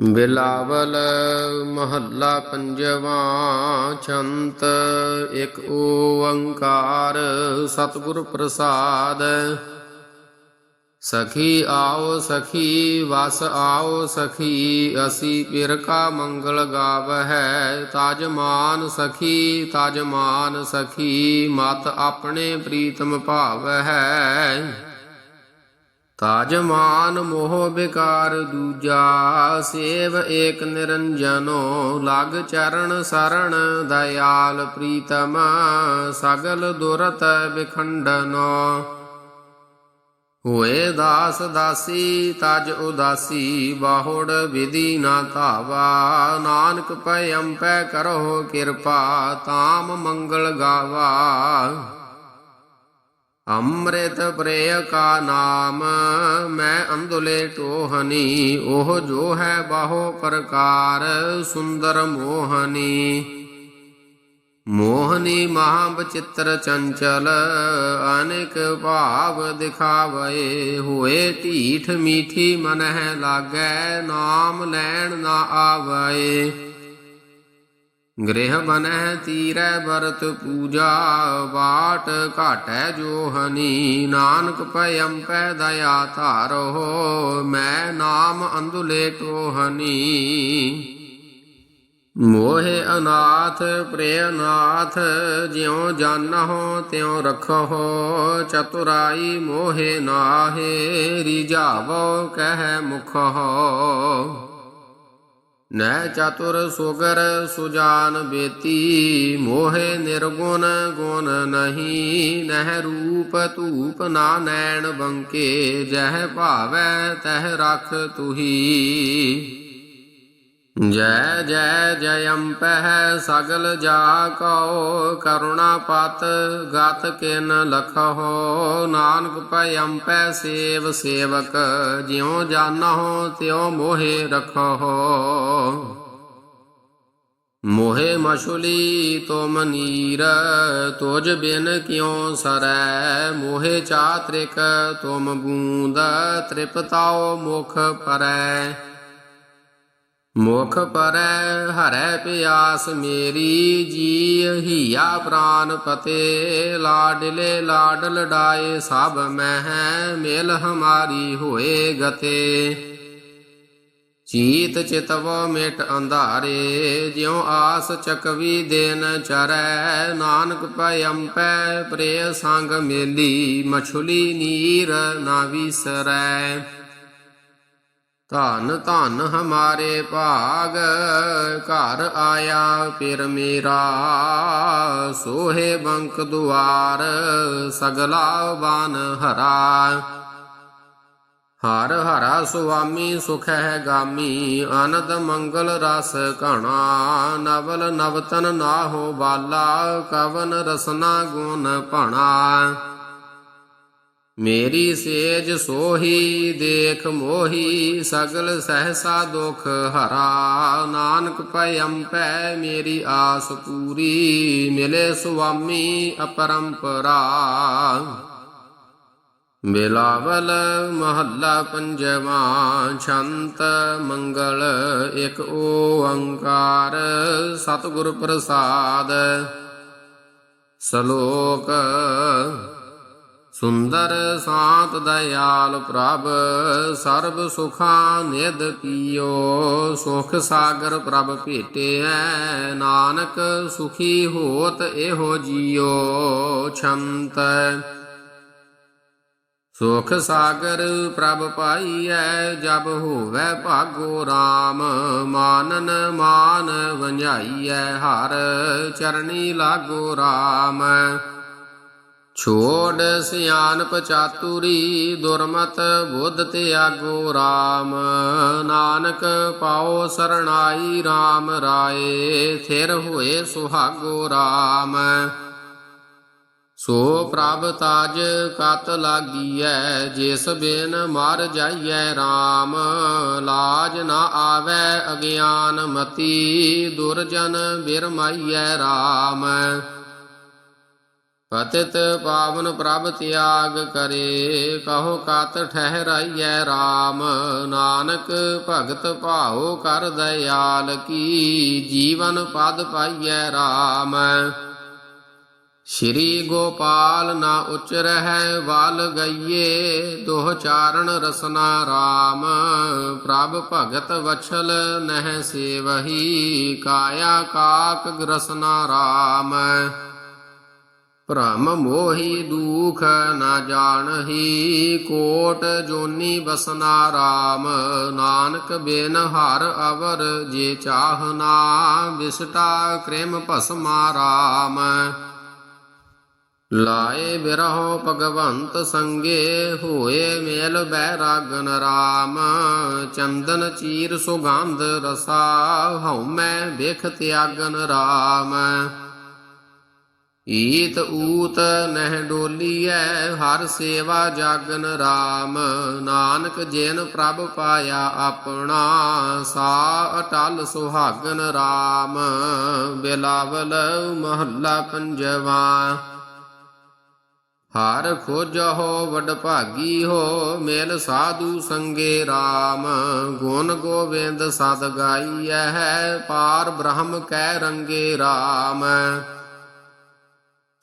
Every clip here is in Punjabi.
ਬਿਲਾਵਲ ਮਹੱਲਾ ਪੰਜਵਾਂ ਛੰਤ, ਇੱਕ ਓੰਕਾਰ ਸਤਿਗੁਰ ਪ੍ਰਸਾਦ। ਸਖੀ ਆਓ ਸਖੀ, ਵਸ ਆਓ ਸਖੀ, ਅਸੀਂ ਪਿਰ ਕਾ ਮੰਗਲ ਗਾਵਹਿ। ਤਜ ਮਾਨ ਸਖੀ ਤਾਜਮਾਨ ਸਖੀ, ਮਤ ਆਪਣੇ ਪ੍ਰੀਤਮ ਭਾਵ ਹੈ ਤਾਜ ਮਾਨ ਮੋਹ ਬਿਕਾਰ ਦੂਜਾ, ਸੇਵ ਏਕ ਨਿਰੰਜਨੋ, ਲਗ ਚਰਨ ਸਰਣ ਦਇਆਲ ਪ੍ਰੀਤਮ, ਸਗਲ ਦੁਰਤ ਬਿਖੰਡਨੋ ਹੋਏ ਦਾਸ ਦਾਸੀ, ਤਜ ਉਦਾਸੀ, ਬਾਹੁੜ ਵਿਧੀ ਨਾ ਧਾਵਾ, ਨਾਨਕ ਪੈ ਅੰਪੈ ਕਰੋ ਕਿਰਪਾ, ਤਾਮ ਮੰਗਲ ਗਾਵਾ। ਅੰਮ੍ਰਿਤ ਪ੍ਰੇਯ ਕਾ ਨਾਮ, ਮੈਂ ਅੰਧੁਲੇ ਟੋਹਨੀ, ਉਹ ਜੋ ਹੈ ਬਾਹੋ ਪ੍ਰਕਾਰ, ਸੁੰਦਰ ਮੋਹਨੀ। ਮੋਹਨੀ ਮਹਾ ਬਚਿੱਤਰ ਚੰਚਲ, ਅਨੇਕ ਭਾਵ ਦਿਖਾਵੇ, ਹੋਏ ਢੀਠ ਮੀਠੀ ਮਨ ਹੈ ਲਾਗੈ, ਨਾਮ ਲੈਣ ਨਾ ਆਵੇ। ਗ੍ਰਹਿ ਬਨਹਿ ਤੀਰੈ ਵਰਤ ਪੂਜਾ ਬਾਟ ਘਾਟੈ ਜੋ ਹਨੀ ਨਾਨਕ ਪੈ ਅੰਪੈ ਦਇਆ ਧਾਰੋ ਮੈਂ ਨਾਮ ਅੰਦੁਲੇ ਟੋਹਨੀ। ਮੋਹਿ ਅਨਾਥ ਪ੍ਰਿਯ ਨਾਥ ਜਿਉ ਜਾਣਹੁ ਤਿਉ ਰਖਹੁ। ਚਤੁਰਾਈ ਮੋਹਿ ਨਾਹੇ ਰਿਜਾਵੋ ਕਹਿ ਮੁਖ ਹੋ ਨੈ ਚਤੁਰ ਸੁਗਰ ਸੁਜਾਨ ਬੇਤੀ, ਮੋਹਿ ਨਿਰਗੁਣ ਗੁਣ ਨਹੀਂ, ਨਹਿ ਰੂਪ ਧੂਪ ਨਾ ਨੈਣ ਬੰਕੇ, ਜਹ ਭਾਵੈ ਤਹ ਰਖ ਤੁਹੀ। ਜੈ ਜੈ ਜਯੰਪਹਿ ਸਗਲ ਜਾ ਕਉ, ਕਰੁਣਾ ਪਤ ਗਤ ਕਿਨ ਲਖਹੁ। ਨਾਨਕ ਪੈ ਅੰਪੈ ਸੇਵ ਸੇਵਕ, ਜਿਉ ਜਾਣਹੁ ਤਿਉ ਮੋਹਿ ਰਖੋ ਮੋਹਿ ਮਛੁਲੀ ਤੁਮ ਨੀਰ, ਤੁਜ ਬਿਨ ਕਿਉ ਸਰੈ। ਮੋਹਿ ਚਾਤ੍ਰਿਕ ਤੁਮ ਬੂੰਦ ਤ੍ਰਿਪਤਾਉ ਮੁਖ ਪਰੈ। ਮੁਖ ਪਰੈ ਹਰੈ ਪਿਆਸ ਮੇਰੀ ਜੀ ਹੀਆ ਪ੍ਰਾਨ ਪਤੇ। ਲਾਡਲੇ ਲਾਡ ਲਡਾਏ ਸਭ ਮਹਿ, ਮੇਲ ਹਮਾਰੀ ਹੋਏ ਗਤੇ। ਚੀਤ ਚਿਤਵ ਮਿਟ ਅੰਧਾਰੇ, ਜਿਉ ਆਸ ਚਕਵੀ ਦੇਨ ਚਰੈ। ਨਾਨਕ ਪੈ ਅੰਪੈ ਪ੍ਰੇ ਸੰਗ ਮੇਲੀ, ਮਛੁਲੀ ਨੀਰ ਨਾ ਵਿਸਰੈ। ਧਨ ਧਨ ਹਮਾਰੇ ਭਾਗ, ਘਰ ਆਇਆ ਫਿਰ ਮੇਰਾ। ਸੋਹੇ ਬੰਕ ਦੁਆਰ, ਸਗਲਾ ਬਾਨ ਹਰਾ। ਹਰ ਹਰਾ ਸੁਆਮੀ ਸੁਖ ਹੈ ਗਾਮੀ ਆਨੰਦ ਮੰਗਲ ਰਸ ਘਣਾ। ਨਵਲ ਨਵਤਨ ਨਾ ਹੋ ਬਾਲਾ, ਕਵਨ ਰਸਨਾ ਗੁਣ ਭਣਾ। ਮੇਰੀ ਸੇਜ ਸੋਹੀ, ਦੇਖ ਮੋਹੀ, ਸਗਲ ਸਹਸਾ ਦੁਖ ਹਰਾ। ਨਾਨਕ ਪੈ ਅੰਪੈ, ਮੇਰੀ ਆਸ ਪੂਰੀ, ਮਿਲੇ ਸੁਆਮੀ ਅਪਰੰਪਰਾ। ਬਿਲਾਵਲ ਮਹੱਲਾ ਪੰਜਵਾ, ਛੰਤ ਮੰਗਲ ਇਕ ਓੰਕਾਰ, ਸਤਿਗੁਰ ਪ੍ਰਸਾਦ। ਸ਼ਲੋਕ ਸੁੰਦਰ ਸਾਤ ਦਇਆਲ ਪ੍ਰਭ, ਸਰਬ ਸੁਖਾ ਨਿਧ ਕੀਓ ਸੁਖ ਸਾਗਰ ਪ੍ਰਭ ਭੇਟਿਐ, ਨਾਨਕ ਸੁਖੀ ਹੋਤ ਇਹੋ ਜੀਓ। ਛੰਤ ਸੁਖ ਸਾਗਰ ਪ੍ਰਭ ਪਾਈਐ, ਜਬ ਹੋਵੈ ਭਾਗੋ RAM ਮਾਨਨ ਮਾਨ ਵੰਝਾਈਐ, ਹਰ ਚਰਣੀ ਲਾਗੋ RAM ਛੋੜ ਸਿਆਨਪ ਚਾਤੁਰੀ ਦੁਰਮਤ ਬੁੱਧ ਤਿਆਗੋ RAM ਨਾਨਕ ਪਾਓ ਸਰਣਾਈ RAM ਰਾਏ, ਥਿਰ ਹੋਏ ਸੁਹਾਗੋ RAM ਸੋ ਪ੍ਰਭ ਤਾਜ ਕਤ ਲਾਗੀਐ, ਜਿਸ ਬਿਨ ਮਰ ਜਾਈਐ RAM ਲਾਜ ਨਾ ਆਵੈ ਅਗਿਆਨ ਮਤੀ, ਦੁਰਜਨ ਬਿਰਮਾਈਐ RAM ਪਤਿਤ ਪਾਵਨ ਪ੍ਰਭ ਤਿਆਗ ਕਰੇ, ਕਹੋ ਕਤ ਠਹਿਰਾਈਐ RAM ਨਾਨਕ ਭਗਤ ਭਾਉ ਕਰ ਦਇਆਲ, ਕੀ ਜੀਵਨ ਪਦ ਪਾਈਐ RAM ਸ਼੍ਰੀ ਗੋਪਾਲ ਨਾ ਉਚਰਹਿ ਵਾਲ ਗਈਏ, ਦੋਹ ਚਾਰਨ ਰਸਨਾ RAM ਪ੍ਰਭ ਭਗਤ ਵਛਲ ਨਹਿ ਸੇਵਹੀ, ਕਾਇਆ ਕਾਕ ਗ੍ਰਸਨਾ RAM ਭ੍ਰਮ ਮੋਹੀ ਦੁਖ ਨਾ ਜਾਣਹੀ, ਕੋਟ ਜੋਨੀ ਬਸਨਾ RAM ਨਾਨਕ ਬਿਨ ਹਰ ਅਵਰ ਜੇ ਚਾਹਨਾ ਵਿਸਟਾ ਕ੍ਰਿਮ ਭਸਮਾ RAM ਲਾਏ ਬਿਰਹੋ ਭਗਵੰਤ ਸੰਗੇ, ਹੋਏ ਮੇਲ ਬੈਰਾਗਨ RAM ਚੰਦਨ ਚੀਰ ਸੁਗੰਧ ਰਸਾ ਹਉ ਮੈਂ ਵੇਖ ਤਿਆਗਨ RAM ਈਤ ਊਤ ਨਹਿ ਡੋਲੀਐ, ਹਰ ਸੇਵਾ ਜਾਗਨ RAM ਨਾਨਕ ਜਿਨ ਪ੍ਰਭ ਪਾਇਆ ਆਪਣਾ, ਸਾ ਅਟਲ ਸੁਹਾਗਨ RAM ਬਿਲਾਵਲ ਮਹੱਲਾ ਪੰਜਵਾ। ਹਰ ਖੋਜਹੁ ਵਡ ਭਾਗੀ ਹੋ, ਮੇਲ ਸਾਧੂ ਸੰਗੇ RAM ਗੁਣ ਗੋਬਿੰਦ ਸਦ ਗਾਈਐ, ਪਾਰ ਬ੍ਰਹਮ ਕੈ ਰੰਗੇ RAM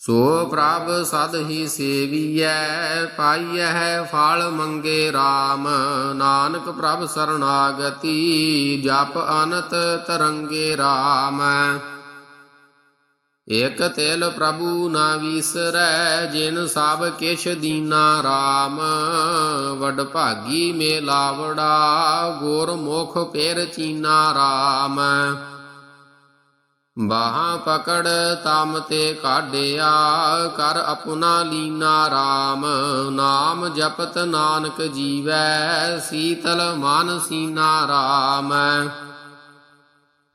ਸੋ ਪ੍ਰਭ ਸਦ ਹੀ ਸੇਵੀਐ, ਪਾਈਐ ਫਲ ਮੰਗੇ RAM ਨਾਨਕ ਪ੍ਰਭ ਸਰਣਾਗਤੀ, ਜਪ ਅਨਤ ਤਰੰਗੇ RAM ਇਕ ਤਿਲ ਪ੍ਰਭੂ ਨਾ ਵਿਸਰੈ, ਜਿਨ ਸਭ ਕਿਛ ਦੀਨਾ RAM ਵਡ ਭਾਗੀ ਮੇਲਾਵੜਾ ਗੁਰ ਮੁਖ ਪੇਰ ਚੀਨਾ RAM ਬਾਹਾਂ ਪਕੜ ਤਮ ਤੇ ਕਾਢਿਆ, ਕਰ ਆਪਣਾ ਲੀਨਾ RAM ਨਾਮ ਜਪਤ ਨਾਨਕ ਜੀਵੈ, ਸੀਤਲ ਮਨ ਸੀਨਾ RAM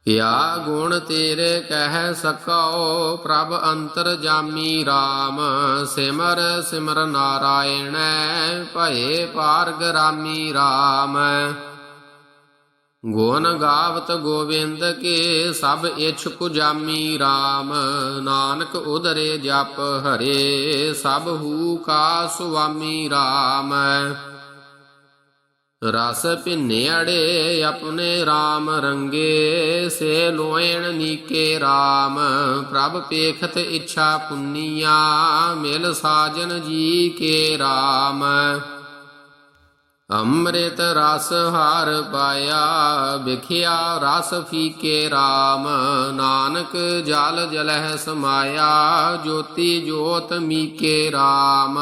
ਕਿਆ ਗੁਣ ਤੇਰੇ ਕਹਿ ਸਕਉ, ਪ੍ਰਭ ਅੰਤਰ ਜਾਮੀ RAM ਸਿਮਰ ਸਿਮਰ ਨਾਰਾਇਣੈ, ਭਏ ਪਾਰਗ ਰਾਮੀ। RAM ਗੁਣ ਗਾਵਤ ਗੋਬਿੰਦ ਕੇ ਸਭ ਇਛ ਕੁਜਾਮੀ RAM ਨਾਨਕ ਉਦਰੇ ਜਪ ਹਰੇ, ਸਭ ਹੂ ਕਾ ਸੁਆਮੀ RAM ਰਸ ਭਿੰਨੇੜੇ ਆਪਣੇ RAM ਰੰਗੇ, ਸੇ ਲੋਇਣ ਨੀਕੇ RAM ਪ੍ਰਭ ਪੇਖਤ ਇੱਛਾ ਪੁੰਨੀਆ, ਮਿਲ ਸਾਜਨ ਜੀ ਕੇ RAM ਅੰਮ੍ਰਿਤ ਰਸ ਹਾਰ ਪਾਇਆ, ਵਿਖਿਆ ਰਸ ਫੀਕੇ RAM ਨਾਨਕ ਜਲ ਜਲਹਿ ਸਮਾਇਆ, ਜੋਤੀ ਜੋਤ ਮੀਕੇ RAM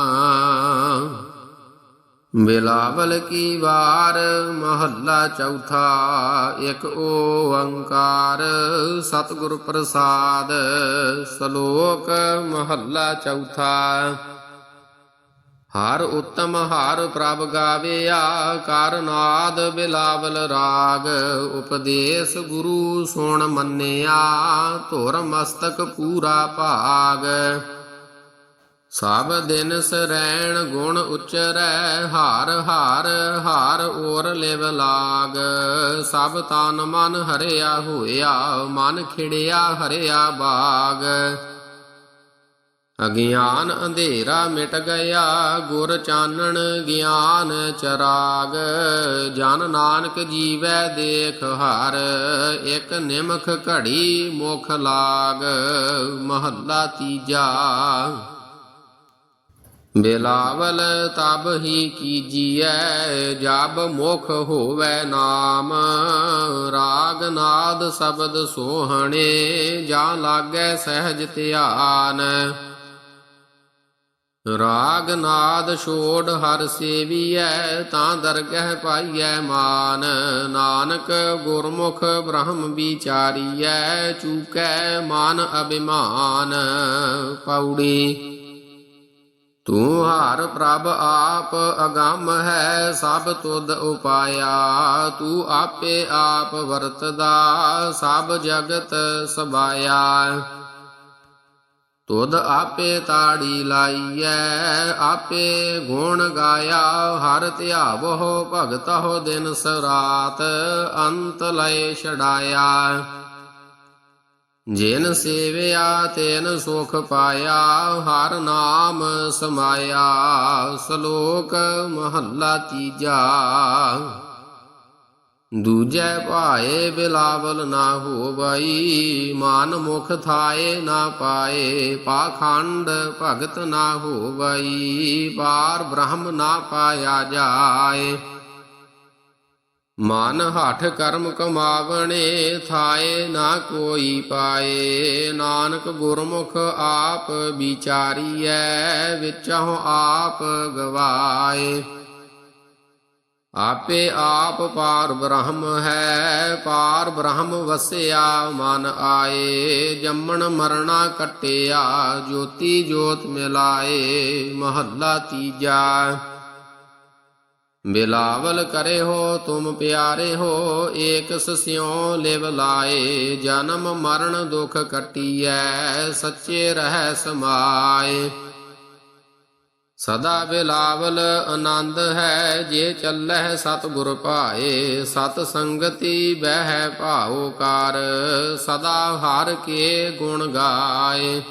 ਬਿਲਾਵਲ ਕੀ ਵਾਰ, ਮਹੱਲਾ ਚੌਥਾ, ਇੱਕ ਓੰਕਾਰ। ਸਤਿਗੁਰ ਪ੍ਰਸਾਦ, ਸ਼ਲੋਕ ਮਹੱਲਾ ਚੌਥਾ। ਹਰ ਉਤਮ ਹਰ ਪ੍ਰਭ ਗਾਵਿਆ, ਕਰਨਾਦ ਬਿਲਾਵਲ ਰਾਗ। ਉਪਦੇਸ਼ ਗੁਰੂ ਸੁਣ ਮੰਨਿਆ, ਧੁਰ ਮਸਤਕ ਪੂਰਾ ਭਾਗ। ਸਭ ਦਿਨ ਸਰੈਣ ਗੁਣ ਉਚਰੈ, ਹਾਰ ਹਾਰ ਹਾਰ ਔਰ ਲਿਵ ਲਾਗ। ਸਭ ਤਨ ਮਨ ਹਰਿਆ ਹੋਇਆ, ਮਨ ਖਿੜਿਆ ਹਰਿਆ ਬਾਗ। ਅਗਿਆਨ ਅੰਧੇਰਾ ਮਿਟ ਗਿਆ, ਗੁਰ ਚਾਨਣ ਗਿਆਨ ਚਰਾਗ। ਜਨ ਨਾਨਕ ਜੀਵੈ ਦੇਖ ਹਰ, ਇੱਕ ਨਿਮਖ ਘੜੀ ਮੁਖ ਲਾਗ। ਮਹੱਲਾ ਤੀਜਾ। ਬਿਲਾਵਲ ਤਬ ਹੀ ਕੀਜੀਐ, ਜਬ ਮੁਖ ਹੋਵੇ ਨਾਮ। ਰਾਗ ਨਾਦ ਸ਼ਬਦ ਸੋਹਣੇ, ਜਾਂ ਲਾਗੈ ਸਹਿਜ ਧਿਆਨ। ਰਾਗ ਨਾਦ ਛੋੜ ਹਰ ਸੇਵੀਐ, ਤਾਂ ਦਰਗਹਿ ਪਾਈਐ ਮਾਨ। ਨਾਨਕ ਗੁਰਮੁਖ ਬ੍ਰਹਮ ਵਿਚਾਰੀਐ, ਚੂਕੈ ਮਾਨ ਅਭਿਮਾਨ। ਪੌੜੀ, ਤੂੰ ਹਰ ਪ੍ਰਭ ਆਪ ਅਗੰਮ ਹੈ, ਸਭ ਤੁਧ ਉਪਾਇਆ। ਤੂੰ ਆਪੇ ਆਪ ਵਰਤਦਾ, ਸਭ ਜਗਤ ਸਬਾਇਆ। ਤੁਧ ਆਪੇ ਤਾੜੀ ਲਾਈਐ, ਆਪੇ ਗੁਣ ਗਾਇਆ, ਹਰ ਧਿਆਵੋ ਭਗਤਹੁ ਦਿਨ ਸਰਾਤ, ਅੰਤ ਲਏ ਛਡਾਇਆ। ਜਿਨ ਸੇਵਿਆ, ਤੈਨ ਸੁਖ ਪਾਇਆ, ਹਰ ਨਾਮ ਸਮਾਇਆ, ਸ਼ਲੋਕ ਮਹੱਲਾ ਤੀਜਾ। ਦੂਜੈ ਭਾਏ ਬਿਲਾਵਲ ਨਾ ਹੋਵਈ, ਮਨ ਮੁਖ ਥਾਏ ਨਾ ਪਾਏ, ਪਾਖੰਡ ਭਗਤ ਨਾ ਹੋਵਈ ਪਾਰ ਬ੍ਰਹਮ ਨਾ ਪਾਇਆ ਜਾਏ। ਮਨ ਹਠ ਕਰਮ ਕਮਾਵਣੇ, ਥਾਏ ਨਾ ਕੋਈ ਪਾਏ। ਨਾਨਕ ਗੁਰਮੁਖ ਆਪ ਵਿਚਾਰੀਐ ਵਿਚਹੁ ਆਪ ਗਵਾਏ। ਆਪੇ ਆਪ ਪਾਰ ਬ੍ਰਹਮ ਹੈ, ਪਾਰ ਬ੍ਰਹਮ ਵਸਿਆ, ਮਨ ਆਏ, ਜੰਮਣ ਮਰਣਾ ਕਟਿਆ, ਜੋਤੀ ਜੋਤ ਮਿਲਾਏ, ਮਹੱਲਾ ਤੀਜਾ। ਬਿਲਾਵਲ ਕਰੇ ਹੋ, ਤੁਮ ਪਿਆਰੇ ਹੋ ਏਕ ਸਿਉ ਲਿਵ ਲਾਏ, ਜਨਮ ਮਰਨ ਦੁਖ ਕਟੀਐ, ਸੱਚੇ ਰਹਿ ਸਮਾਏ। ਸਦਾ ਬਿਲਾਵਲ ਆਨੰਦ ਹੈ, ਜੇ ਚੱਲਹਿ ਸਤਿਗੁਰ ਭਾਏ, ਸਤ ਸੰਗਤੀ ਬਹਿ ਭਾਉ ਕਰ, ਸਦਾ ਹਰ ਕੇ ਗੁਣ ਗਾਏ।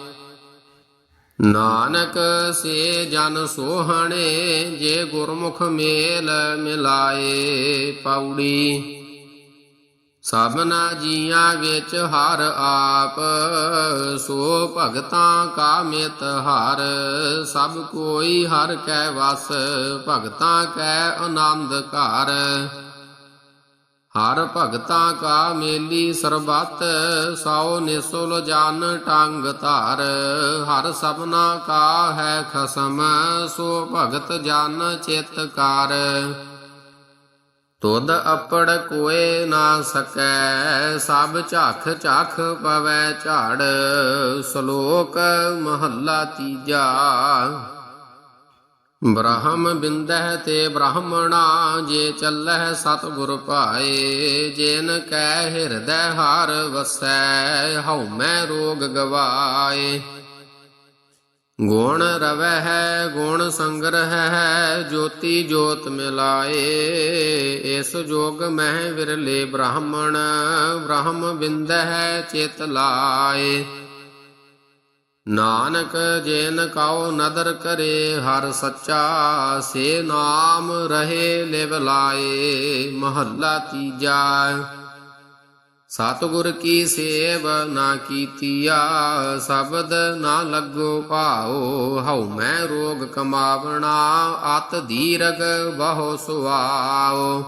ਨਾਨਕ ਸੇ ਜਨ ਸੋਹਣੇ, ਜੇ ਗੁਰਮੁਖ ਮੇਲ ਮਿਲਾਏ, ਪੌੜੀ ਸਭਨਾ ਜੀਆਂ ਵਿੱਚ ਹਰ ਆਪ, ਸੋ ਭਗਤਾਂ ਕਾ ਮਿਤ ਹਰ, ਸਭ ਕੋਈ ਹਰ ਕੈ ਵਸ, ਭਗਤਾਂ ਕੈ ਆਨੰਦ ਘਰ। ਹਰ ਭਗਤਾਂ ਕਾ ਮੇਲੀ ਸਰਬੱਤ, ਸੌ ਨਿਸੁਲ ਜਨ ਟੰਗ ਧਾਰ। ਹਰ ਸਭਨਾ ਕਾ ਹੈ ਖਸਮ, ਸੋ ਭਗਤ ਜਨ ਚਿਤ ਕਰ। ਤੁਧ ਅਪੜ ਕੋਏ ਨਾ ਸਕੈ, ਸਭ ਝਾਖ ਝਾਖ ਪਵੈ ਝਾੜ, ਸ਼ਲੋਕ ਮਹੱਲਾ ਤੀਜਾ। ਬ੍ਰਹਮ ਬਿੰਦਹਿ ਤੇ ਬ੍ਰਾਹਮਣਾ, ਜੇ ਚੱਲਹਿ ਸਤਿਗੁਰ ਭਾਏ, ਜਿਨ ਕੈ ਹਿਰਦੈ ਹਾਰ ਵਸੈ, ਹਉ ਮੈਂ ਰੋਗ ਗਵਾਏ। ਗੁਣ ਰਵੈ ਹੈ ਗੁਣ ਸੰਗ੍ਰਹਿ ਹੈ ਜੋਤੀ ਜੋਤ ਮਿਲਾਏ। ਇਸ ਜੋਗ ਮਹਿ ਵਿਰਲੇ ਬ੍ਰਾਹਮਣ, ਬ੍ਰਹਮ ਬਿੰਦਹਿ ਚਿਤ ਲਾਏ। ਨਾਨਕ ਜੇਨ ਕਉ ਨਦਰ ਕਰੇ, ਹਰ ਸੱਚਾ ਸੇ ਨਾਮ ਰਹੇ ਲਿਵ ਲਾਏ। ਮਹੱਲਾ ਤੀਜਾ ਸਤਿਗੁਰ ਕੀ ਸੇਵ ਨਾ ਕੀਤੀਆ, ਸ਼ਬਦ ਨਾ ਲੱਗੋ ਭਾਉ, ਹਉ ਮੈਂ ਰੋਗ ਕਮਾਵਣਾ, ਅਤ ਧੀਰਗ ਬਹੁ ਸੁਆਓ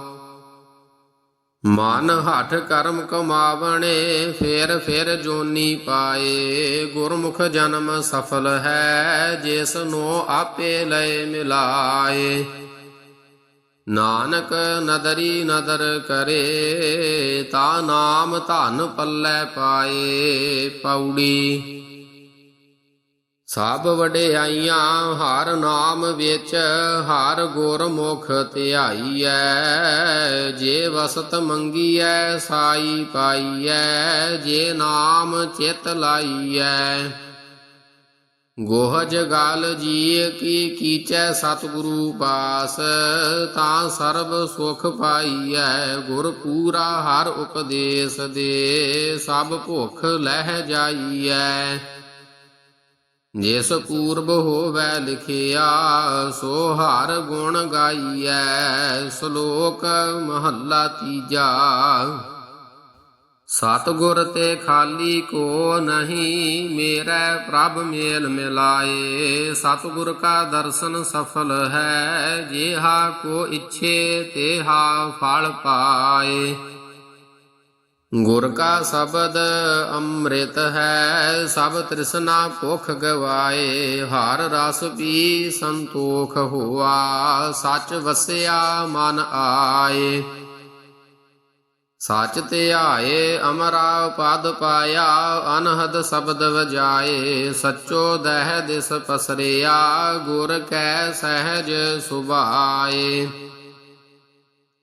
ਮਨ ਹਠ ਕਰਮ ਕਮਾਵਣੇ, ਫੇਰ ਫੇਰ ਜੋਨੀ ਪਾਏ। ਗੁਰਮੁਖ ਜਨਮ ਸਫਲ ਹੈ, ਜਿਸ ਨੂੰ ਆਪੇ ਲੈ ਮਿਲਾਏ। ਨਾਨਕ ਨਦਰੀ ਨਦਰ ਕਰੇ, ਤਾ ਨਾਮ ਧਨ ਪੱਲੇ ਪਾਏ ਪੌੜੀ। ਸਭ ਵਡਿਆਈਆਂ ਹਰ ਨਾਮ ਵਿੱਚ ਹਰ ਗੁਰਮੁਖ ਧਿਆਈਐ, ਜੇ ਵਸਤ ਮੰਗੀਐ ਸਾਈ ਪਾਈਐ, ਜੇ ਨਾਮ ਚਿਤ ਲਾਈਐ। ਗੋਹਜ ਗਾਲ ਜੀ ਕੀ ਕੀਚੈ ਸਤਿਗੁਰੂ ਪਾਸ ਤਾਂ ਸਰਬ ਸੁਖ ਪਾਈਐ, ਗੁਰ ਪੂਰਾ ਹਰ ਉਪਦੇਸ਼ ਦੇ, ਸਭ ਭੁਖ ਲਹਿ ਜਾਈਐ। ਜਿਸ ਪੂਰਬ ਹੋਵੈ ਲਿਖਿਆ, ਸੋ ਹਰ ਗੁਣ ਗਾਈਐ, ਸ਼ਲੋਕ ਮਹੱਲਾ ਤੀਜਾ। ਸਤਗੁਰ ਤੇ ਖਾਲੀ ਕੋ ਨਹੀਂ, ਮੇਰਾ ਪ੍ਰਭ ਮੇਲ ਮਿਲਾਏ। ਸਤਗੁਰ ਕਾ ਦਰਸ਼ਨ ਸਫਲ ਹੈ, ਜੇਹਾ ਕੋ ਇੱਛੇ ਤੇਹਾ ਫਲ ਪਾਏ। ਗੁਰ ਕਾ ਸ਼ਬਦ ਅੰਮ੍ਰਿਤ ਹੈ, ਸਭ ਤ੍ਰਿਸ਼ਨਾ ਭੁਖ ਗਵਾਏ। ਹਰ ਰਸ ਪੀ ਸੰਤੋਖ ਹੋਆ, ਸੱਚ ਵਸਿਆ ਮਨ ਆਏ। ਸੱਚ ਧਿਆਏ ਅਮਰਾ ਪਦ ਪਾਇਆ, ਅਨਹਦ ਸ਼ਬਦ ਵਜਾਏ, ਸੱਚੋ ਦਹਿ ਦਿਸ ਪਸਰਿਆ, ਗੁਰ ਕੈ ਸਹਿਜ ਸੁਭਾਏ।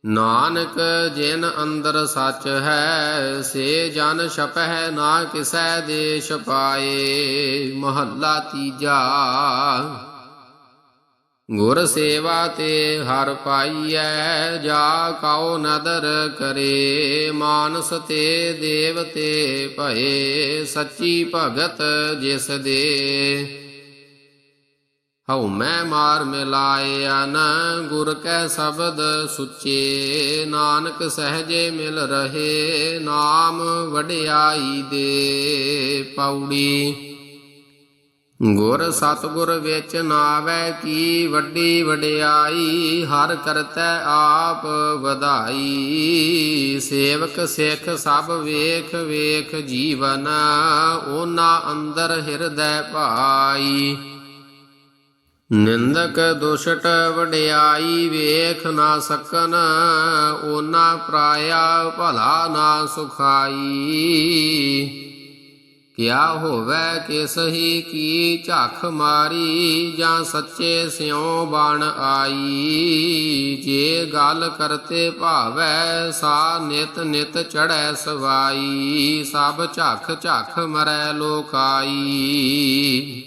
ਨਾਨਕ ਜਿਨ ਅੰਦਰ ਸੱਚ ਹੈ, ਸੇ ਜਨ ਛਪਹਿ ਨਾ ਕਿਸੈ ਦੇਸ਼ ਪਾਏ, ਮਹੱਲਾ ਤੀਜਾ ਗੁਰ ਸੇਵਾ ਤੇ ਹਰ ਪਾਈਐ, ਜਾ ਕਉ ਨਦਰ ਕਰੇ। ਮਾਨਸ ਤੇ ਦੇਵ ਤੇ ਭਏ, ਸੱਚੀ ਭਗਤ ਜਿਸ ਦੇ। ਹਉ ਮੈਂ ਮਾਰ ਮਿਲਾਇਨ ਗੁਰ ਕੈ ਸ਼ਬਦ ਸੁਚੇ। ਨਾਨਕ ਸਹਜੇ ਮਿਲ ਰਹੇ, ਨਾਮ ਵਡਿਆਈ ਦੇ। ਪੌੜੀ ਗੁਰ ਸਤਗੁਰ ਵਿੱਚ ਨਾਵੈ ਕੀ ਵੱਡੀ ਵਡਿਆਈ, ਹਰ ਕਰਤੈ ਆਪ ਵਧਾਈ। ਸੇਵਕ ਸਿੱਖ ਸਭ ਵੇਖ ਵੇਖ ਜੀਵਨ, ਉਹਨਾਂ ਅੰਦਰ ਹਿਰਦੈ ਭਾਈ। ਨਿੰਦਕ ਦੁਸ਼ਟ ਵਡਿਆਈ ਵੇਖ ਨਾ ਸਕਨ, ਉਹਨਾਂ ਪ੍ਰਾਇਆ ਭਲਾ ਨਾ ਸੁਖਾਈ। ਕਿਆ ਹੋਵੇ ਕਿਸ ਹੀ ਕੀ ਝੱਖ ਮਾਰੀ ਜਾਂ ਸੱਚੇ ਸਿਉ ਬਣ ਆਈ? ਜੇ ਗੱਲ ਕਰਤੇ ਭਾਵੈ ਸਾ ਨਿਤ ਨਿਤ ਚੜੈ ਸਵਾਈ, ਸਭ ਝੱਖ ਝੱਖ ਮਰੈ ਲੋਕਾਈ।